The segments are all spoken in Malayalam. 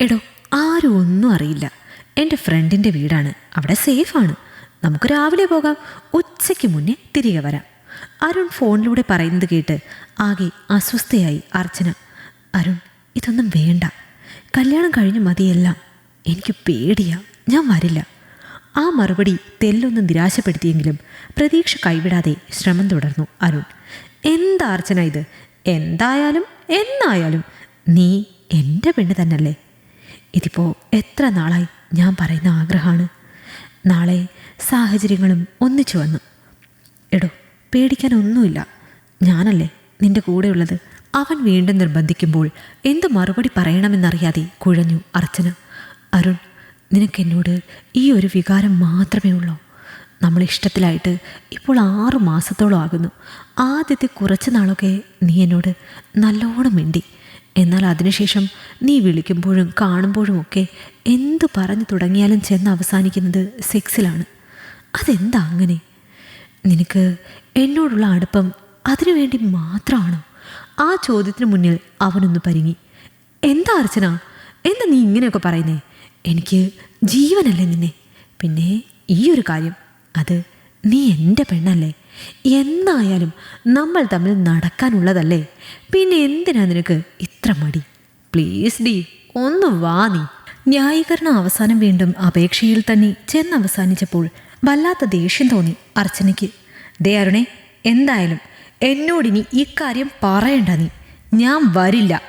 എടോ ആരും ഒന്നും അറിയില്ല. എന്റെ ഫ്രണ്ടിന്റെ വീടാണ്. അവിടെ സേഫാണ്. നമുക്ക് രാവിലെ പോകാം. ഉച്ചയ്ക്ക് മുന്നേ തിരികെ വരാം. അരുൺ ഫോണിലൂടെ പറയുന്നത് കേട്ട് ആകെ അസ്വസ്ഥയായി അർച്ചന. അരുൺ ഇതൊന്നും വേണ്ട. കല്യാണം കഴിഞ്ഞ് മതിയെല്ലാം. എനിക്ക് പേടിയാ. ഞാൻ വരില്ല. ആ മറുപടി തെല്ലൊന്ന് നിരാശപ്പെടുത്തിയെങ്കിലും പ്രതീക്ഷ കൈവിടാതെ ശ്രമം തുടർന്നു അരുൺ. എന്താ അർച്ചന ഇത്? എന്തായാലും എന്നായാലും നീ എന്റെ പെണ്ണ് തന്നല്ലേ ഇതിപ്പോൾ എത്ര നാളായി ഞാൻ പറയുന്ന ആഗ്രഹമാണ്. നാളെ സാഹചര്യങ്ങളും ഒന്നിച്ചു വന്നു. എടോ പേടിക്കാനൊന്നുമില്ല. ഞാനല്ലേ നിന്റെ കൂടെയുള്ളത്? അവൻ വീണ്ടും നിർബന്ധിക്കുമ്പോൾ എന്ത് മറുപടി പറയണമെന്നറിയാതെ കുഴഞ്ഞു അർച്ചന. അരുൺ നിനക്കെന്നോട് ഈ ഒരു വികാരം മാത്രമേ ഉള്ളൂ? നമ്മൾ ഇഷ്ടത്തിലായിട്ട് ഇപ്പോൾ ആറു മാസത്തോളം ആകുന്നു. ആദ്യത്തെ കുറച്ച് നാളൊക്കെ നീ എന്നോട് നല്ലോണം മിണ്ടി. എന്നാൽ അതിനുശേഷം നീ വിളിക്കുമ്പോഴും കാണുമ്പോഴും ഒക്കെ എന്തു പറഞ്ഞു തുടങ്ങിയാലും ചെന്ന് അവസാനിക്കുന്നത് സെക്സിലാണ്. അതെന്താ അങ്ങനെ? നിനക്ക് എന്നോടുള്ള അടുപ്പം അതിനുവേണ്ടി മാത്രമാണോ? ആ ചോദ്യത്തിന് മുന്നിൽ അവനൊന്ന് പരിങ്ങി. എന്താ അർച്ചന? എന്താ നീ ഇങ്ങനെയൊക്കെ പറയുന്നേ? എനിക്ക് ജീവനല്ലേ നിന്നെ. പിന്നെ ഈ ഒരു കാര്യം. അത് നീ എന്റെ പെണ്ണല്ലേ? എന്നായാലും നമ്മൾ തമ്മിൽ നടക്കാനുള്ളതല്ലേ? പിന്നെ എന്തിനാ നിനക്ക് ഇത്ര മടി? പ്ലീസ് ഡി ഒന്ന് വാ നീ. ന്യായീകരണം അവസാനം വീണ്ടും അപേക്ഷയിൽ തന്നെ ചെന്ന് അവസാനിച്ചപ്പോൾ വല്ലാത്ത ദേഷ്യം തോന്നി അർച്ചനയ്ക്ക്. ദേ അരുണേ എന്തായാലും എന്നോടിനി ഇക്കാര്യം പറയണ്ട നീ. ഞാൻ വരില്ല.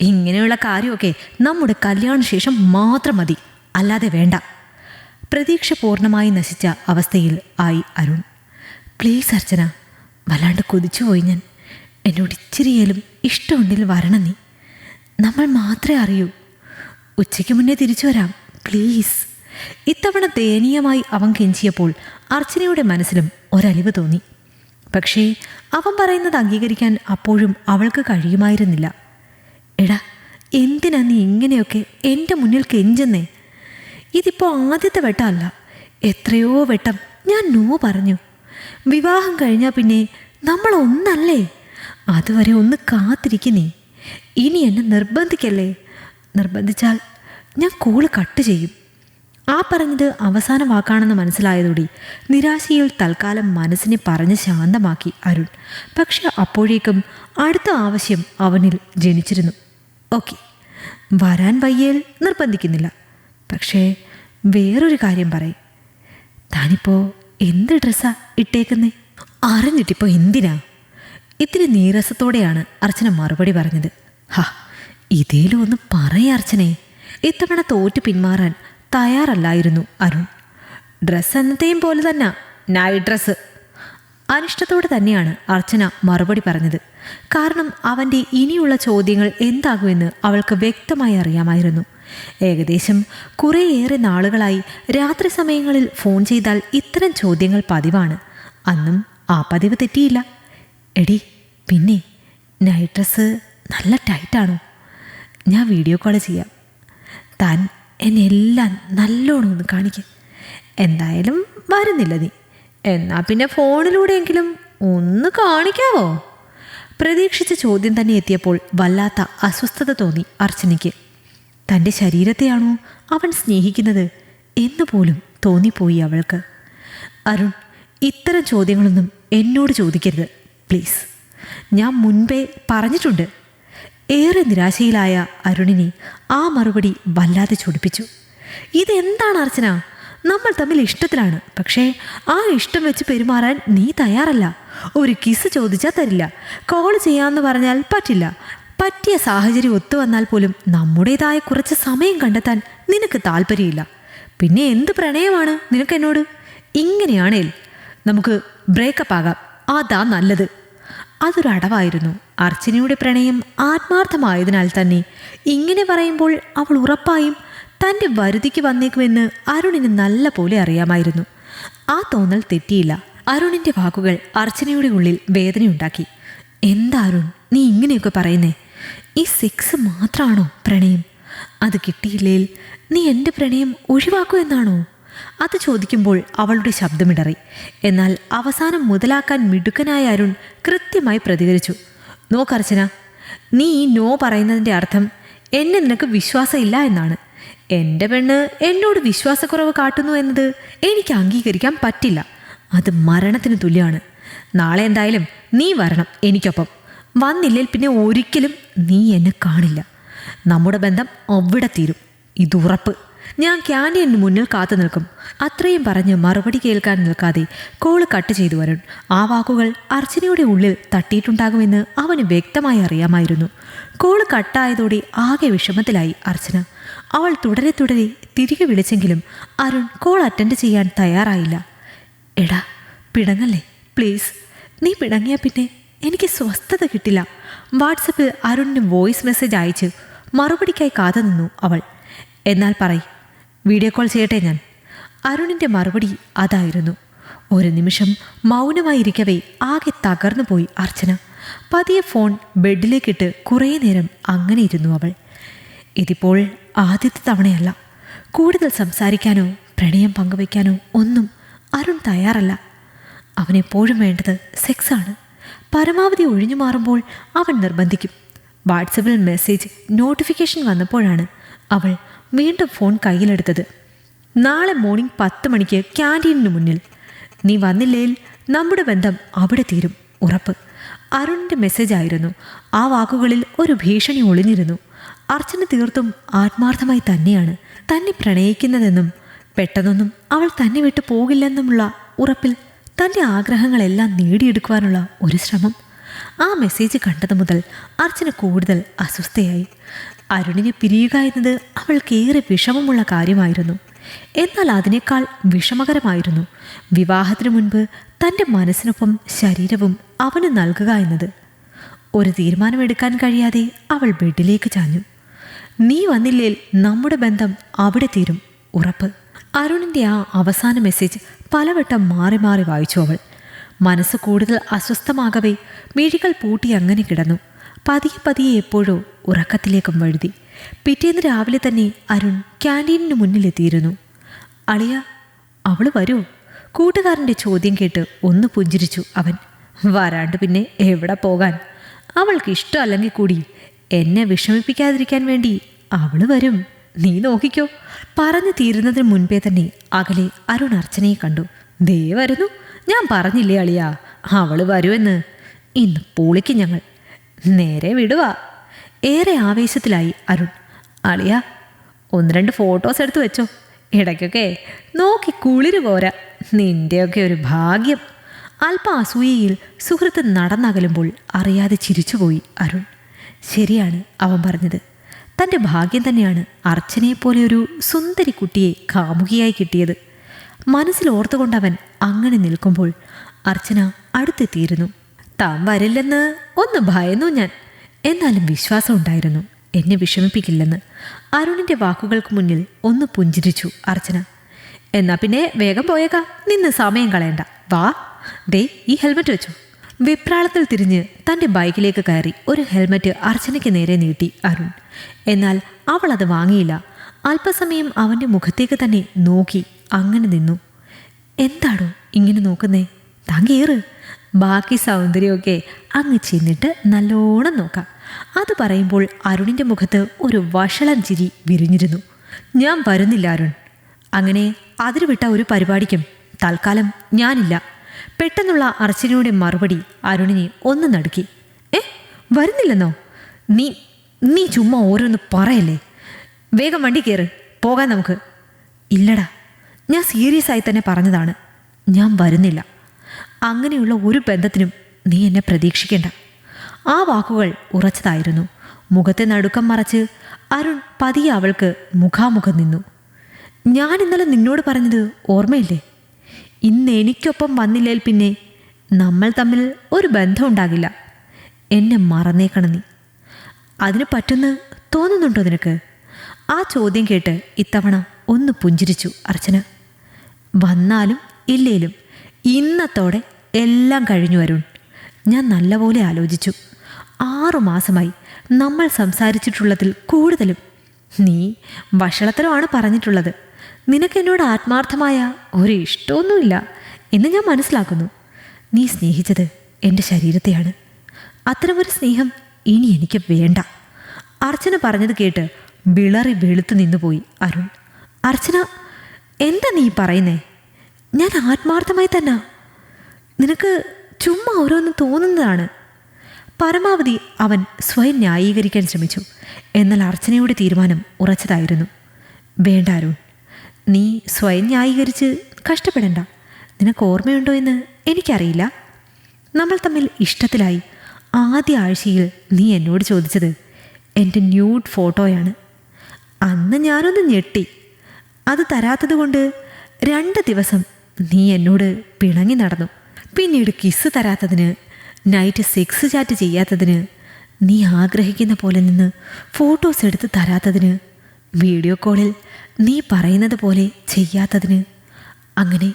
ഇങ്ങനെയുള്ള കാര്യമൊക്കെ നമ്മുടെ കല്യാണ ശേഷം മാത്രം മതി. അല്ലാതെ വേണ്ട. പ്രതീക്ഷ പൂർണമായി നശിച്ച അവസ്ഥയിൽ ആയി അരുൺ. പ്ലീസ് അർച്ചന വല്ലാണ്ട് കൊതിച്ചുപോയി ഞാൻ. എന്നോട് ഇച്ചിരിയേലും ഇഷ്ടമുണ്ടെങ്കിൽ വരണം നീ. നമ്മൾ മാത്രമേ അറിയൂ. ഉച്ചയ്ക്ക് മുന്നേ തിരിച്ചു വരാം പ്ലീസ്. ഇത്തവണ ദയനീയമായി അവൻ കെഞ്ചിയപ്പോൾ അർച്ചനയുടെ മനസ്സിലും ഒരലിവ് തോന്നി. പക്ഷേ അവൻ പറയുന്നത് അംഗീകരിക്കാൻ അപ്പോഴും അവൾക്ക് കഴിയുമായിരുന്നില്ല. എടാ എന്തിനാ നീ ഇങ്ങനെയൊക്കെ എന്റെ മുന്നിൽ കെഞ്ചുന്നേ? ഇതിപ്പോൾ ആദ്യത്തെ വെട്ടമല്ല എത്രയോ വെട്ടം ഞാൻ നോ പറഞ്ഞു. വിവാഹം കഴിഞ്ഞാൽ പിന്നെ നമ്മൾ ഒന്നല്ലേ? അതുവരെ ഒന്ന് കാത്തിരിക്കുന്നേ. ഇനി എന്നെ നിർബന്ധിക്കല്ലേ? നിർബന്ധിച്ചാൽ ഞാൻ കൂൾ കട്ട് ചെയ്യും. ആ പറഞ്ഞത് അവസാന വാക്കാണെന്ന് മനസ്സിലായതോടെ നിരാശയിൽ തൽക്കാലം മനസ്സിനെ പറഞ്ഞ് ശാന്തമാക്കി അരുൺ. പക്ഷെ അപ്പോഴേക്കും അടുത്ത ആവശ്യം അവനിൽ ജനിച്ചിരുന്നു. ഓക്കെ. വരാൻ വയ്യേൽ നിർബന്ധിക്കുന്നില്ല. പക്ഷേ വേറൊരു കാര്യം പറയും. താനിപ്പോൾ എന്ത് ഡ്രസ്സാ ഇട്ടേക്കുന്നേ? അറിഞ്ഞിട്ടിപ്പോൾ എന്തിനാ? ഇത്തിരി നീരസത്തോടെയാണ് അർച്ചന മറുപടി പറഞ്ഞത്. ഹാ ഇതേലും ഒന്ന് പറയേ അർച്ചനെ. ഇത്തവണ തോറ്റു പിന്മാറാൻ തയ്യാറല്ലായിരുന്നു അരുൺ. ഡ്രസ്സ് എന്നത്തെയും പോലെ തന്നെ. Night dress. അനിഷ്ടത്തോടെ തന്നെയാണ് അർച്ചന മറുപടി പറഞ്ഞത്. കാരണം അവന്റെ ഇനിയുള്ള ചോദ്യങ്ങൾ എന്താകുമെന്ന് അവൾക്ക് വ്യക്തമായി അറിയാമായിരുന്നു. ഏകദേശം കുറേയേറെ നാളുകളായി രാത്രി സമയങ്ങളിൽ ഫോൺ ചെയ്താൽ ഇത്തരം ചോദ്യങ്ങൾ പതിവാണ്. അന്നും ആ പതിവ് തെറ്റിയില്ല. എടി പിന്നെ നൈറ്റ് ഡ്രസ്സ് നല്ല ടൈറ്റാണോ? ഞാൻ വീഡിയോ കോൾ ചെയ്യാം. താൻ എന്നെ എല്ലാം നല്ലോണം ഒന്ന് കാണിക്കും. എന്തായാലും വരുന്നില്ല നീ. എന്നാൽ പിന്നെ ഫോണിലൂടെയെങ്കിലും ഒന്ന് കാണിക്കാവോ? പ്രതീക്ഷിച്ച ചോദ്യം തന്നെ എത്തിയപ്പോൾ വല്ലാത്ത അസ്വസ്ഥത തോന്നി അർച്ചനയ്ക്ക്. തന്റെ ശരീരത്തെയാണോ അവൻ സ്നേഹിക്കുന്നത് എന്ന് പോലും തോന്നിപ്പോയി അവൾക്ക്. അരുൺ ഇത്തരം ചോദ്യങ്ങളൊന്നും എന്നോട് ചോദിക്കരുത് പ്ലീസ്. ഞാൻ മുൻപേ പറഞ്ഞിട്ടുണ്ട്. ഏറെ നിരാശയിലായ അരുണിനെ ആ മറുപടി വല്ലാതെ ചൊടിപ്പിച്ചു. ഇതെന്താണ് അർച്ചന? നമ്മൾ തമ്മിൽ ഇഷ്ടത്തിലാണ്. പക്ഷേ ആ ഇഷ്ടം വെച്ച് പെരുമാറാൻ നീ തയ്യാറല്ല. ഒരു കിസ് ചോദിച്ചാൽ തരില്ല. കോൾ ചെയ്യാമെന്ന് പറഞ്ഞാൽ പറ്റില്ല. പറ്റിയ സാഹചര്യം ഒത്തു വന്നാൽ പോലും നമ്മുടേതായ കുറച്ച് സമയം കണ്ടെത്താൻ നിനക്ക് താല്പര്യമില്ല. പിന്നെ എന്ത് പ്രണയമാണ് നിനക്ക് എന്നോട്? ഇങ്ങനെയാണേൽ നമുക്ക് ബ്രേക്കപ്പ് ആകാം. അതാ നല്ലത്. അതൊരു അടവായിരുന്നു. അർച്ചനയുടെ പ്രണയം ആത്മാർത്ഥമായതിനാൽ തന്നെ ഇങ്ങനെ പറയുമ്പോൾ അവൾ ഉറപ്പായും തന്റെ വരുതിക്ക് വന്നേക്കുമെന്ന് അരുണിന് നല്ല പോലെ അറിയാമായിരുന്നു. ആ തോന്നൽ തെറ്റിയില്ല. അരുണിന്റെ വാക്കുകൾ അർച്ചനയുടെ ഉള്ളിൽ വേദനയുണ്ടാക്കി. എന്താ അരുൺ? നീ ഇങ്ങനെയൊക്കെ പറയുന്നേ? ഈ സെക്സ് മാത്രമാണോ പ്രണയം? അത് കിട്ടിയില്ലേൽ നീ എന്റെ പ്രണയം ഒഴിവാക്കൂ എന്നാണോ? അത് ചോദിക്കുമ്പോൾ അവളുടെ ശബ്ദമിടറി. എന്നാൽ അവസാനം മുതലാക്കാൻ മിടുക്കനായ അരുൺ കൃത്യമായി പ്രതികരിച്ചു. നോക്കർച്ചന നീ ഈ നോ പറയുന്നതിന്റെ അർത്ഥം എന്നെ നിനക്ക് വിശ്വാസമില്ല എന്നാണ്. എന്റെ പെണ്ണ് എന്നോട് വിശ്വാസക്കുറവ് കാട്ടുന്നു എന്നത് എനിക്ക് അംഗീകരിക്കാൻ പറ്റില്ല. അത് മരണത്തിന് തുല്യമാണ്. നാളെ എന്തായാലും നീ വരണം എനിക്കൊപ്പം. വന്നില്ലേൽ പിന്നെ ഒരിക്കലും നീ എന്നെ കാണില്ല. നമ്മുടെ ബന്ധം അവിടെ തീരും. ഇതുറപ്പ് ഞാൻ ക്യാന്റീനിന് മുന്നിൽ കാത്തു നിൽക്കും. അത്രയും പറഞ്ഞ് മറുപടി കേൾക്കാൻ നിൽക്കാതെ കോൾ കട്ട് ചെയ്തു വരുൺ. ആ വാക്കുകൾ അർച്ചനയുടെ ഉള്ളിൽ തട്ടിയിട്ടുണ്ടാകുമെന്ന് അവന് വ്യക്തമായി അറിയാമായിരുന്നു. കോൾ കട്ടായതോടെ ആകെ വിഷമത്തിലായി അർച്ചന. അവൾ തുടരെ തുടരെ തിരികെ വിളിച്ചെങ്കിലും അരുൺ കോൾ അറ്റൻഡ് ചെയ്യാൻ തയ്യാറായില്ല. എടാ പിണങ്ങല്ലേ? പ്ലീസ് നീ പിണങ്ങിയ പിന്നെ എനിക്ക് സ്വസ്ഥത കിട്ടില്ല. വാട്സപ്പിൽ അരുണിന് വോയിസ് മെസ്സേജ് അയച്ച് മറുപടിക്കായി കാത്തു നിന്നു അവൾ. എന്നാൽ പറയ് വീഡിയോ കോൾ ചെയ്യട്ടെ ഞാൻ. അരുണിന്റെ മറുപടി അതായിരുന്നു. ഒരു നിമിഷം മൗനമായിരിക്കവേ ആകെ തകർന്നു പോയി അർച്ചന. പതിയെ ഫോൺ ബെഡിലേക്കിട്ട് കുറേ നേരം അങ്ങനെ ഇരുന്നു അവൾ. ഇതിപ്പോൾ ആദ്യത്തെ തവണയല്ല. കൂടുതൽ സംസാരിക്കാനോ പ്രണയം പങ്കുവയ്ക്കാനോ ഒന്നും അരുൺ തയ്യാറല്ല. അവനെപ്പോഴും വേണ്ടത് സെക്സാണ്. പരമാവധി ഒഴിഞ്ഞു മാറുമ്പോൾ അവൻ നിർബന്ധിക്കും. വാട്സപ്പിൽ മെസ്സേജ് നോട്ടിഫിക്കേഷൻ വന്നപ്പോഴാണ് അവൾ വീണ്ടും ഫോൺ കയ്യിലെടുത്തത്. നാളെ മോർണിംഗ് പത്ത് മണിക്ക് ക്യാന്റീനിന് മുന്നിൽ. നീ വന്നില്ലേൽ നമ്മുടെ ബന്ധം അവിടെ തീരും ഉറപ്പ്. അരുണിന്റെ മെസ്സേജായിരുന്നു. ആ വാക്കുകളിൽ ഒരു ഭീഷണി ഒളിഞ്ഞിരുന്നു. അർച്ചന തീർത്തും ആത്മാർത്ഥമായി തന്നെയാണ് തന്നെ പ്രണയിക്കുന്നതെന്നും പെട്ടെന്നൊന്നും അവൾ തന്നെ വിട്ടു പോകില്ലെന്നുമുള്ള ഉറപ്പിൽ തന്റെ ആഗ്രഹങ്ങളെല്ലാം നേടിയെടുക്കുവാനുള്ള ഒരു ശ്രമം. ആ മെസ്സേജ് കണ്ടത് മുതൽ അർച്ചന കൂടുതൽ അസ്വസ്ഥയായി. അരുണിനെ പിരിയുക എന്നത് അവൾക്കേറെ വിഷമമുള്ള കാര്യമായിരുന്നു. എന്നാൽ അതിനേക്കാൾ വിഷമകരമായിരുന്നു വിവാഹത്തിനു മുൻപ് തന്റെ മനസ്സിനൊപ്പം ശരീരവും അവന് നൽകുക എന്നത്. ഒരു തീരുമാനമെടുക്കാൻ കഴിയാതെ അവൾ ബെഡിലേക്ക് ചാഞ്ഞു. നീ വന്നില്ലേൽ നമ്മുടെ ബന്ധം അവിടെ തീരും ഉറപ്പ്. അരുണിന്റെ ആ അവസാന മെസ്സേജ് പലവട്ടം മാറി മാറി വായിച്ചു അവൾ. മനസ്സ് കൂടുതൽ അസ്വസ്ഥമാകവേ മിഴികൾ പൂട്ടി അങ്ങനെ കിടന്നു. പതിയെ പതിയെ എപ്പോഴോ ഉറക്കത്തിലേക്കും വഴുതി. പിറ്റേന്ന് രാവിലെ തന്നെ അരുൺ ക്യാന്റീനിന് മുന്നിലെത്തിയിരുന്നു അളിയ അവൾ വരൂ. കൂട്ടുകാരന്റെ ചോദ്യം കേട്ട് ഒന്ന് പുഞ്ചിരിച്ചു അവൻ. വരാണ്ട് പിന്നെ എവിടെ പോകാൻ? അവൾക്ക് ഇഷ്ടമല്ലെങ്കിൽ കൂടി എന്നെ വിഷമിപ്പിക്കാതിരിക്കാൻ വേണ്ടി അവൾ വരും. നീ നോക്കിക്കോ. പറഞ്ഞു തീരുന്നതിന് മുൻപേ തന്നെ അകലെ അരുൺ അർച്ചനയെ കണ്ടു. ദേ വരുന്നു. ഞാൻ പറഞ്ഞില്ലേ അളിയാ അവൾ വരുമെന്ന്. ഇന്ന് പൊളിക്കും ഞങ്ങൾ. നേരെ വിടുക ഏറെ ആവേശത്തിലായി അരുൺ. അളിയ ഒന്ന് രണ്ട് ഫോട്ടോസ് എടുത്ത് വെച്ചോ. ഇടയ്ക്കൊക്കെ നോക്കി കുളിര് പോരാ. നിന്റെയൊക്കെ ഒരു ഭാഗ്യം. അല്പ അസൂയയിൽ സുഹൃത്ത് നടന്നകലുമ്പോൾ അറിയാതെ ചിരിച്ചുപോയി അരുൺ. ശരിയാണ് അവൻ പറഞ്ഞത്. തന്റെ ഭാഗ്യം തന്നെയാണ് അർച്ചനയെപ്പോലെ ഒരു സുന്ദരി കുട്ടിയെ കാമുകിയായി കിട്ടിയത്. മനസ്സിൽ ഓർത്തുകൊണ്ടവൻ അങ്ങനെ നിൽക്കുമ്പോൾ അർച്ചന അടുത്തെത്തിയിരുന്നു. താൻ വരില്ലെന്ന് ഒന്ന് ഭയന്നു ഞാൻ. എന്നാലും വിശ്വാസം ഉണ്ടായിരുന്നു. എന്നെ വിഷമിപ്പിക്കില്ലെന്ന്. അരുണിന്റെ വാക്കുകൾക്ക് മുന്നിൽ ഒന്ന് പുഞ്ചിരിച്ചു അർച്ചന. എന്നാ പിന്നെ വേഗം പോയേക്കാം. നിന്ന് സമയം കളയണ്ട. വാ. ദേ ഈ ഹെൽമെറ്റ് വെച്ചു. വിപ്രാളത്തിൽ തിരിഞ്ഞ് തന്റെ ബൈക്കിലേക്ക് കയറി ഒരു ഹെൽമെറ്റ് അർച്ചനയ്ക്ക് നേരെ നീട്ടി അരുൺ. എന്നാൽ അവൾ അത് വാങ്ങിയില്ല. അല്പസമയം അവന്റെ മുഖത്തേക്ക് തന്നെ നോക്കി അങ്ങനെ നിന്നു. എന്താടോ ഇങ്ങനെ നോക്കുന്നേ? താൻ ബാക്കി സൗന്ദര്യമൊക്കെ അങ്ങ് ചെന്നിട്ട് നല്ലോണം നോക്കാം. അത് പറയുമ്പോൾ അരുണിന്റെ മുഖത്ത് ഒരു വഷളം ചിരി വിരിഞ്ഞിരുന്നു. ഞാൻ വരുന്നില്ല അരുൺ. അങ്ങനെ അതിരുവിട്ട ഒരു പരിപാടിക്കും തൽക്കാലം ഞാനില്ല. പെട്ടെന്നുള്ള അർച്ചനയുടെ മറുപടി അരുണിനെ ഒന്ന് നടുക്കി. ഏ വരുന്നില്ലെന്നോ? നീ നീ ചുമ്മാ ഓരോന്ന് പറയല്ലേ? വേഗം വണ്ടി കയറ് പോകാൻ നമുക്ക്. ഇല്ലടാ ഞാൻ സീരിയസ് ആയി തന്നെ പറഞ്ഞതാണ്. ഞാൻ വരുന്നില്ല. അങ്ങനെയുള്ള ഒരു ബന്ധത്തിനും നീ എന്നെ പ്രതീക്ഷിക്കേണ്ട. ആ വാക്കുകൾ ഉറച്ചതായിരുന്നു. മുഖത്തെ നടുക്കം മറച്ച് അരുൺ പതിയെ അവൾക്ക് മുഖാമുഖം നിന്നു. ഞാൻ ഇന്നലെ നിന്നോട് പറഞ്ഞത് ഓർമ്മയില്ലേ? ഇന്ന് എനിക്കൊപ്പം വന്നില്ലേൽ പിന്നെ നമ്മൾ തമ്മിൽ ഒരു ബന്ധം ഉണ്ടാകില്ല എന്നെ മറന്നേക്കണം നീ. അതിന് പറ്റുന്ന് തോന്നുന്നുണ്ടോ നിനക്ക്? ആ ചോദ്യം കേട്ട് ഇത്തവണ ഒന്ന് പുഞ്ചിരിച്ചു അർച്ചന. വന്നാലും ഇല്ലേലും ഇന്നത്തോടെ എല്ലാം കഴിഞ്ഞു വരുൺ ഞാൻ നല്ലപോലെ ആലോചിച്ചു. ആറുമാസമായി നമ്മൾ സംസാരിച്ചിട്ടുള്ളതിൽ കൂടുതലും നീ വഷളത്തരമാണ് പറഞ്ഞിട്ടുള്ളത്. നിനക്കെന്നോട് ആത്മാർത്ഥമായ ഒരു ഇഷ്ടമൊന്നുമില്ല എന്ന് ഞാൻ മനസ്സിലാക്കുന്നു. നീ സ്നേഹിച്ചത് എന്റെ ശരീരത്തെയാണ്. അത്തരമൊരു സ്നേഹം ഇനി എനിക്ക് വേണ്ട. അർച്ചന പറഞ്ഞത് കേട്ട് വിളറി വെളുത്തു നിന്നുപോയി അരുൺ. അർച്ചന എന്താ നീ പറയുന്നേ? ഞാൻ ആത്മാർത്ഥമായി തന്നെ. നിനക്ക് ചുമ്മാ ഓരോന്ന് തോന്നുന്നതാണ്. പരമാവധി അവൻ സ്വയം ന്യായീകരിക്കാൻ ശ്രമിച്ചു. എന്നാൽ അർച്ചനയുടെ തീരുമാനം ഉറച്ചതായിരുന്നു. വേണ്ട അരുൺ നീ സ്വയം ന്യായീകരിച്ച് കഷ്ടപ്പെടണ്ട. നിനക്ക് ഓർമ്മയുണ്ടോ എന്ന് എനിക്കറിയില്ല. നമ്മൾ തമ്മിൽ ഇഷ്ടത്തിലായി ആദ്യ ആഴ്ചയിൽ നീ എന്നോട് ചോദിച്ചത് എന്റെ ന്യൂഡ് ഫോട്ടോയാണ്. അന്ന് ഞാനൊന്ന് ഞെട്ടി. അത് തരാത്തത് കൊണ്ട് രണ്ട് ദിവസം നീ എന്നോട് പിണങ്ങി നടന്നു. പിന്നീട് കിസ് തരാത്തതിന് നൈറ്റ് സെക്സ് ചാറ്റ് ചെയ്യാത്തതിന് നീ ആഗ്രഹിക്കുന്ന പോലെ നിന്ന് ഫോട്ടോസ് എടുത്ത് തരാത്തതിന് വീഡിയോ കോളിൽ നീ പറയുന്നത് പോലെ ചെയ്യാത്തതിന് അങ്ങനെ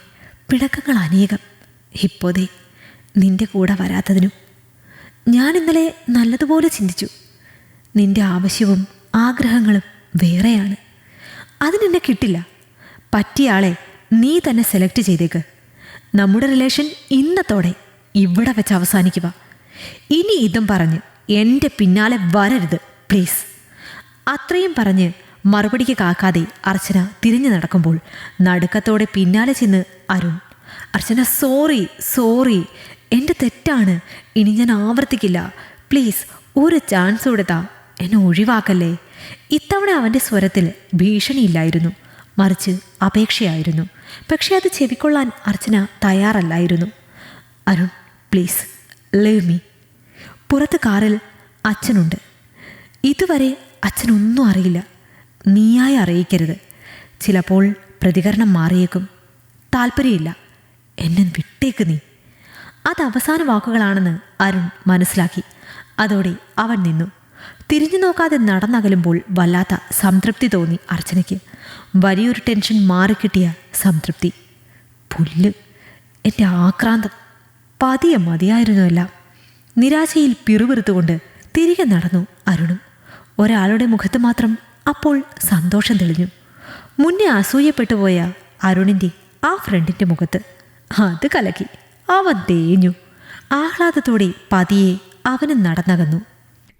പിണക്കങ്ങൾ അനേകം. ഹിപ്പോതെ നിന്റെ കൂടെ വരാത്തതിനും ഞാൻ ഇന്നലെ നല്ലതുപോലെ ചിന്തിച്ചു. നിന്റെ ആവശ്യവും ആഗ്രഹങ്ങളും വേറെയാണ്. അതിനെന്നെ കിട്ടില്ല. പറ്റിയ ആളെ നീ തന്നെ സെലക്ട് ചെയ്തേക്ക്. നമ്മുടെ റിലേഷൻ ഇന്നത്തോടെ ഇവിടെ വെച്ച് അവസാനിക്കുക. ഇനി ഇതും പറഞ്ഞ് എന്റെ പിന്നാലെ വരരുത് പ്ലീസ്. അത്രയും പറഞ്ഞ് മറുപടിക്ക് കാക്കാതെ അർച്ചന തിരിഞ്ഞു നടക്കുമ്പോൾ നടുക്കത്തോടെ പിന്നാലെ ചെന്ന് അരുൺ അർച്ചന സോറി സോറി എന്റെ തെറ്റാണ്. ഇനി ഞാൻ ആവർത്തിക്കില്ല. പ്ലീസ് ഒരു ചാൻസ് കൊടുത്താ എന്നെ ഒഴിവാക്കല്ലേ. ഇത്തവണ അവന്റെ സ്വരത്തിൽ ഭീഷണിയില്ലായിരുന്നു. മറിച്ച് അപേക്ഷയായിരുന്നു. പക്ഷേ അത് ചെവിക്കൊള്ളാൻ അർച്ചന തയ്യാറല്ലായിരുന്നു. അരുൺ പ്ലീസ് ലീവ് മീ പുറത്ത് കാറിൽ അച്ഛനുണ്ട്. ഇതുവരെ അച്ഛനൊന്നും അറിയില്ല. നീയായി അറിയിക്കരുത്. ചിലപ്പോൾ പ്രതികരണം മാറിയേക്കും. താല്പര്യമില്ല എന്നെ വിട്ടേക്ക് നീ. അത് അവസാന വാക്കുകളാണെന്ന് അരുൺ മനസ്സിലാക്കി. അതോടെ അവൻ നിന്നു. തിരിഞ്ഞു നോക്കാതെ നടന്നകലുമ്പോൾ വല്ലാത്ത സംതൃപ്തി തോന്നി അർച്ചനയ്ക്ക്. വലിയൊരു ടെൻഷൻ മാറിക്കിട്ടിയ സംതൃപ്തി. പുല്ല്. എന്റെ ആക്രാന്തം. പതിയെ മതിയായിരുന്നു എല്ലാം. നിരാശയിൽ പിറുപിറുത്തുകൊണ്ട് തിരികെ നടന്നു അരുണും. ഒരാളുടെ മുഖത്ത് മാത്രം അപ്പോൾ സന്തോഷം തെളിഞ്ഞു. മുന്നേ അസൂയപ്പെട്ടു പോയ അരുണിന്റെ ആ ഫ്രണ്ടിന്റെ മുഖത്ത് അത് കലക്കി. അവൻ തേഞ്ഞു. ആഹ്ലാദത്തോടെ പതിയെ അവനും നടന്നകന്നു.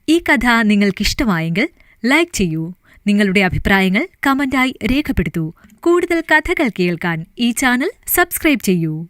ഈ കഥ നിങ്ങൾക്കിഷ്ടമായെങ്കിൽ ലൈക്ക് ചെയ്യൂ. നിങ്ങളുടെ അഭിപ്രായങ്ങൾ കമന്റായി രേഖപ്പെടുത്തൂ. കൂടുതൽ കഥകൾ കേൾക്കാൻ ഈ ചാനൽ സബ്സ്ക്രൈബ് ചെയ്യൂ.